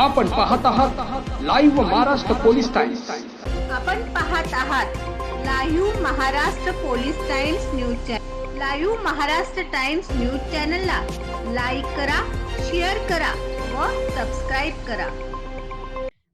आपण पाहत आहात लाईव्ह महाराष्ट्र पोलीस टाइम्स आपण पाहत आहात live Maharashtra police Times news channel live Maharashtra Times news चॅनलला लाईक करा शेअर करा व सबस्क्राईब करा.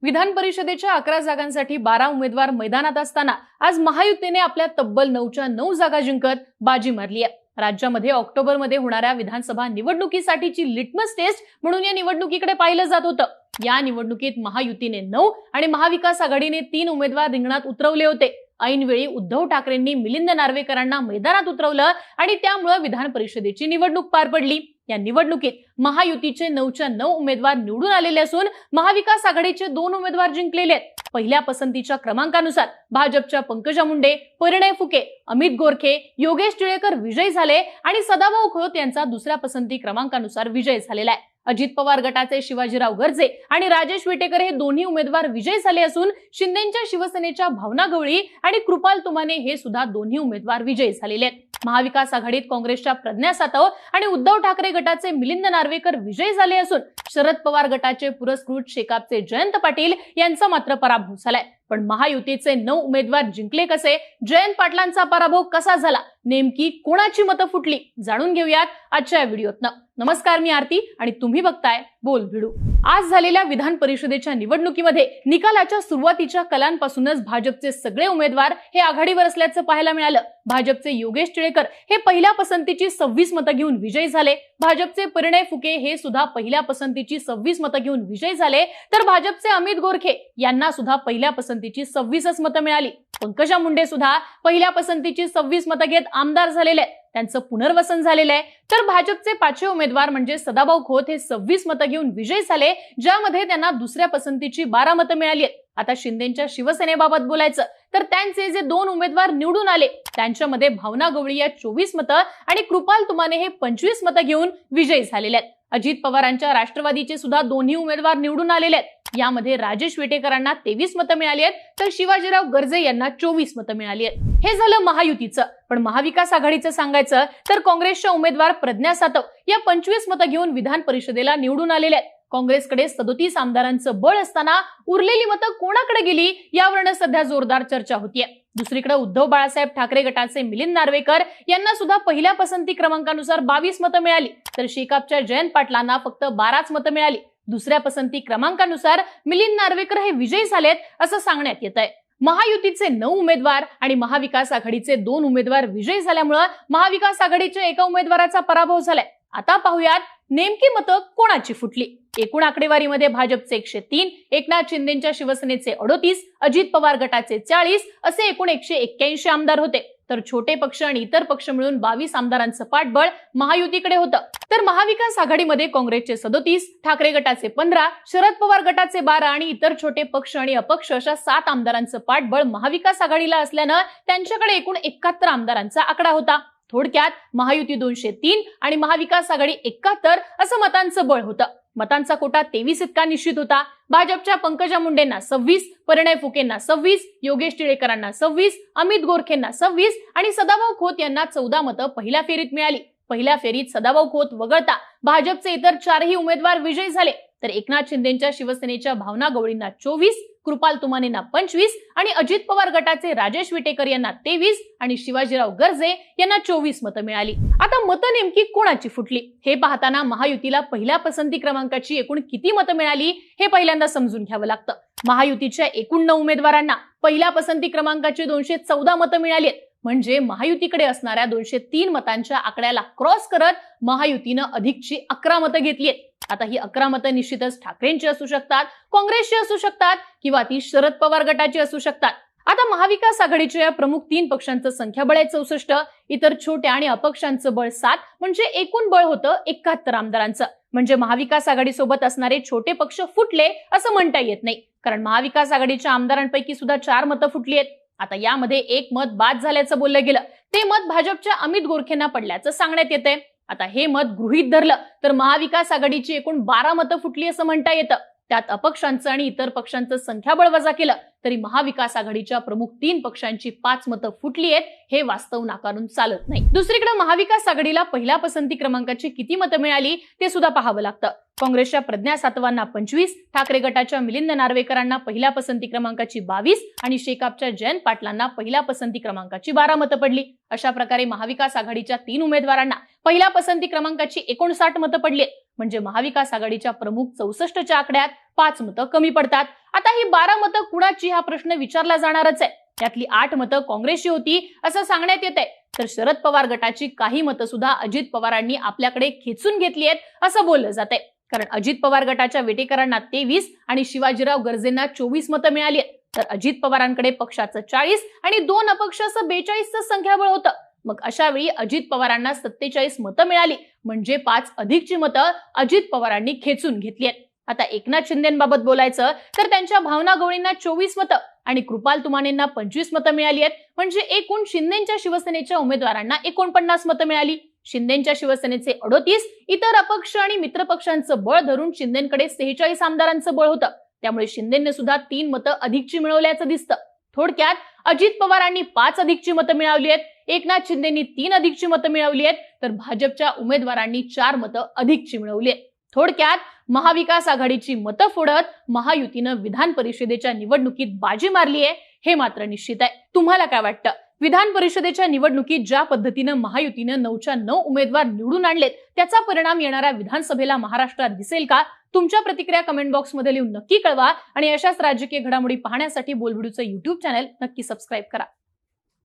विधान परिषदेच्या अकरा जागांसाठी बारा उमेदवार मैदानात असताना आज महायुतीने आपल्या तब्बल नऊच्या नऊ जागा जिंकत बाजी मारली आहे. राज्यामध्ये ऑक्टोबरमध्ये होणाऱ्या विधानसभा निवडणुकीसाठीची लिटमस टेस्ट म्हणून या निवडणुकीकडे पाहिलं जात होतं. या निवडणुकीत महायुतीने नऊ आणि महाविकास आघाडीने तीन उमेदवार रिंगणात उतरवले होते. ऐनवेळी उद्धव ठाकरेंनी मिलिंद नार्वेकरांना मैदानात उतरवलं आणि त्यामुळे विधान परिषदेची निवडणूक पार पडली. या निवडणुकीत महायुतीचे नऊच्या नऊ उमेदवार निवडून आलेले असून महाविकास आघाडीचे दोन उमेदवार जिंकलेले आहेत. पहिल्या पसंतीच्या क्रमांकानुसार भाजपच्या पंकजा मुंडे परिणय फुके अमित गोरखे योगेश टिळेकर विजयी झाले आणि सदाभाऊ खोत यांचा दुसऱ्या पसंती क्रमांकानुसार विजय झालेला आहे. अजित पवार गटाचे शिवाजीराव गर्जे आणि राजेश विटेकर हे दोन्ही उमेदवार विजयी झाले असून शिंदेच्या शिवसेनेच्या भावना गवळी आणि कृपाल तुमाने हे सुद्धा दोन्ही उमेदवार विजयी झालेले आहेत. महाविकास आघाडीत काँग्रेसच्या प्रज्ञा सातव आणि उद्धव ठाकरे गटाचे मिलिंद नार्वेकर विजयी झाले असून शरद पवार गटाचे पुरस्कृत शेकापचे जयंत पाटील यांचा मात्र पराभव झालाय. पण महायुतीचे नऊ उमेदवार जिंकले कसे? जयंत पाटलांचा पराभव कसा झाला? नेमकी कोणाची मतं फुटली? जाणून घेऊयात आजच्या या व्हिडिओतनं. नमस्कार मी आरती आणि तुम्ही बघताय बोल भिडू. आज झालेल्या विधान परिषदेच्या निवडणुकीमध्ये निकालाच्या सुरुवातीच्या कलांपासूनच भाजपचे सगळे उमेदवार हे आघाडीवर असल्याचं पाहायला मिळालं. भाजपचे योगेश टिळेकर हे पहिल्या पसंतीची सव्वीस मतं घेऊन विजयी झाले. भाजपचे परिणय फुके हे सुद्धा पहिल्या पसंतीची सव्वीस मतं घेऊन विजयी झाले. तर भाजपचे अमित गोरखे यांना सुद्धा पहिल्या पसंतीची सव्वीसच मतं मिळाली. पंकजा मुंडे सुद्धा पहिल्या पसंतीची सव्वीस मतं घेत आमदार झालेले आहेत. त्यांचं पुनर्वसन झालेलं आहे. तर भाजपचे पाचवे उमेदवार म्हणजे सदाभाऊ खोत हे सव्वीस मतं घेऊन विजयी झाले ज्यामध्ये त्यांना दुसऱ्या पसंतीची बारा मतं मिळाली आहेत. आता शिंदेच्या शिवसेनेबाबत बोलायचं. तर त्यांचे जे दोन उमेदवार निवडून आले त्यांच्यामध्ये भावना गवळी या चोवीस मतं आणि कृपाल तुमाने हे पंचवीस मतं घेऊन विजयी झालेले आहेत. अजित पवारांच्या राष्ट्रवादीचे सुद्धा दोन्ही उमेदवार निवडून आलेले आहेत. यामध्ये राजेश विटेकरांना तेवीस मतं मिळाली आहेत तर शिवाजीराव गर्जे यांना चोवीस मतं मिळाली आहेत. हे झालं महायुतीचं. पण महाविकास आघाडीचं सांगायचं तर काँग्रेसच्या उमेदवार प्रज्ञा सातव या पंचवीस मतं घेऊन विधान परिषदेला निवडून आलेले आहेत. काँग्रेसकडे सदोतीस आमदारांचं बळ असताना उरलेली मतं कोणाकडे गेली यावरनं सध्या जोरदार चर्चा होतीये. दुसरीकडे उद्धव बाळासाहेब ठाकरे गटाचे मिलिंद नार्वेकर यांना सुद्धा पहिल्या पसंती क्रमांकानुसार बावीस मतं मिळाली. तर शेकापच्या जयंत पाटलांना फक्त बाराच मतं मिळाली. दुसऱ्या पसंती क्रमांकानुसार मिलिंद नार्वेकर हे विजयी झालेत असं सांगण्यात येत आहे महायुतीचे नऊ उमेदवार आणि महाविकास आघाडीचे दोन उमेदवार विजयी झाल्यामुळं महाविकास आघाडीच्या एका उमेदवाराचा पराभव झालाय. आता पाहूयात नेमकी मतं कोणाची फुटली? एकूण आकडेवारीमध्ये भाजपचे एकशे तीन एकनाथ शिंदेच्या शिवसेनेचे अडोतीस अजित पवार गटाचे चाळीस असे एकूण एकशे एक्क्याऐंशी आमदार होते. तर छोटे पक्ष आणि इतर पक्ष मिळून बावीस आमदारांचं पाठबळ महायुतीकडे होतं. तर महाविकास आघाडीमध्ये काँग्रेसचे सदोतीस ठाकरे गटाचे पंधरा शरद पवार गटाचे बारा आणि इतर छोटे पक्ष आणि अपक्ष अशा सात आमदारांचं पाठबळ महाविकास आघाडीला असल्यानं त्यांच्याकडे एकूण एकाहत्तर आमदारांचा आकडा होता. थोडक्यात महायुती दोनशे तीन आणि महाविकास आघाडी एकाहत्तर असं मतांचं बळ होतं. मतांचा कोटा तेवीस इतका निश्चित होता. भाजपच्या पंकजा मुंडेंना सव्वीस परिणय फुकेंना सव्वीस योगेश टिळेकरांना सव्वीस अमित गोरखेंना सव्वीस आणि सदाभाऊ खोत यांना चौदा मतं पहिल्या फेरीत मिळाली. पहिल्या फेरीत सदाभाऊ खोत वगळता भाजपचे इतर चारही उमेदवार विजयी झाले. तर एकनाथ शिंदेच्या शिवसेनेच्या भावना गवळींना चोवीस कृपाल तुमानेंना पंचवीस आणि अजित पवार गटाचे राजेश विटेकर यांना तेवीस आणि शिवाजीराव गर्जे यांना चोवीस मतं मिळाली. आता मतं नेमकी कोणाची फुटली? हे पाहताना महायुतीला पहिल्या पसंती क्रमांकाची एकूण किती मतं मिळाली हे पहिल्यांदा समजून घ्यावं लागतं. महायुतीच्या एकूण नऊ उमेदवारांना पहिल्या पसंती क्रमांकाची दोनशे चौदा मतं मिळाली आहेत. म्हणजे महायुतीकडे असणाऱ्या दोनशे तीन मतांच्या आकड्याला क्रॉस करत महायुतीनं अधिकची अकरा मतं घेतली आहेत. आता ही अकरा मतं निश्चितच ठाकरेंची असू शकतात काँग्रेसची असू शकतात किंवा ती शरद पवार गटाची असू शकतात. आता महाविकास आघाडीच्या या प्रमुख तीन पक्षांचं संख्याबळ आहे चौसष्ट इतर छोट्या आणि अपक्षांचं बळ सात म्हणजे एकूण बळ होतं एकाहत्तर आमदारांचं. म्हणजे महाविकास आघाडीसोबत असणारे छोटे पक्ष फुटले असं म्हणता येत नाही. कारण महाविकास आघाडीच्या आमदारांपैकी सुद्धा चार मतं फुटली आहेत. आता यामध्ये एक मत बाद झाल्याचं बोललं गेलं. ते मत भाजपच्या अमित गोरखेंना पडल्याचं सांगण्यात येते आता हे मत गृहीत धरलं तर महाविकास आघाडीची एकूण बारा मतं फुटली असं म्हणता येतं. त्यात अपक्षांचं आणि इतर पक्षांचं संख्याबळ वजा केलं तरी महाविकास आघाडीच्या प्रमुख तीन पक्षांची पाच मतं फुटली आहेत हे वास्तव नाकारून चालत नाही. दुसरीकडे महाविकास आघाडीला पहिल्या पसंती क्रमांकाची किती मतं मिळाली ते सुद्धा पाहावं लागतं. काँग्रेसच्या प्रज्ञा सातवांना पंचवीस ठाकरे गटाच्या मिलिंद नार्वेकरांना पहिल्या पसंती क्रमांकाची बावीस आणि शेकापच्या जयंत पाटलांना पहिल्या पसंती क्रमांकाची बारा मतं पडली. अशा प्रकारे महाविकास आघाडीच्या तीन उमेदवारांना पहिल्या पसंती क्रमांकाची एकोणसाठ मतं पडली म्हणजे महाविकास आघाडीच्या प्रमुख चौसष्टच्या आकड्यात पाच मतं कमी पडतात. आता ही बारा मतं कुणाची हा प्रश्न विचारला जाणारच आहे? त्यातली आठ मतं काँग्रेसची होती असं सांगण्यात येत आहे तर शरद पवार गटाची काही मतं सुद्धा अजित पवारांनी आपल्याकडे खेचून घेतली आहेत असं बोललं जात आहे कारण अजित पवार गटाच्या वेटेकरांना तेवीस आणि शिवाजीराव गर्जेंना चोवीस मतं मिळाली आहेत. तर अजित पवारांकडे पक्षाचं चाळीस आणि दोन अपक्ष असं बेचाळीसचं संख्याबळ होतं. मग अशा वेळी अजित पवारांना सत्तेचाळीस मतं मिळाली. म्हणजे पाच अधिकची मतं अजित पवारांनी खेचून घेतली आहेत. आता एकनाथ शिंदेबाबत बोलायचं तर त्यांच्या भावना गवळींना चोवीस मतं आणि कृपाल तुमानेंना पंचवीस मतं मिळाली आहेत. म्हणजे एकूण शिंदेच्या शिवसेनेच्या उमेदवारांना एकोणपन्नास मतं मिळाली. शिंदेच्या शिवसेनेचे अडोतीस इतर अपक्ष आणि मित्रपक्षांचं बळ धरून शिंदेकडे सेहेचाळीस आमदारांचं बळ होतं. त्यामुळे शिंदेने सुद्धा तीन मतं अधिकची मिळवल्याचं दिसतं. थोडक्यात अजित पवारांनी पाच अधिकची मतं मिळवली आहेत. एकनाथ शिंदेनी तीन अधिकची मतं मिळवली आहेत. तर भाजपच्या उमेदवारांनी चार मतं अधिकची मिळवली आहेत. थोडक्यात महाविकास आघाडीची मतं फोडत महायुतीनं विधान परिषदेच्या निवडणुकीत बाजी मारली आहे हे मात्र निश्चित आहे. तुम्हाला काय वाटतं? विधान परिषदेच्या निवडणुकीत ज्या पद्धतीनं महायुतीनं नऊच्या नऊ उमेदवार निवडून आणलेत त्याचा परिणाम येणाऱ्या विधानसभेला महाराष्ट्रात दिसेल का? तुमच्या प्रतिक्रिया कमेंट बॉक्समध्ये लिहून नक्की कळवा आणि अशाच राजकीय घडामोडी पाहण्यासाठी बोलबिडूचं युट्यूब चॅनल नक्की सबस्क्राईब करा.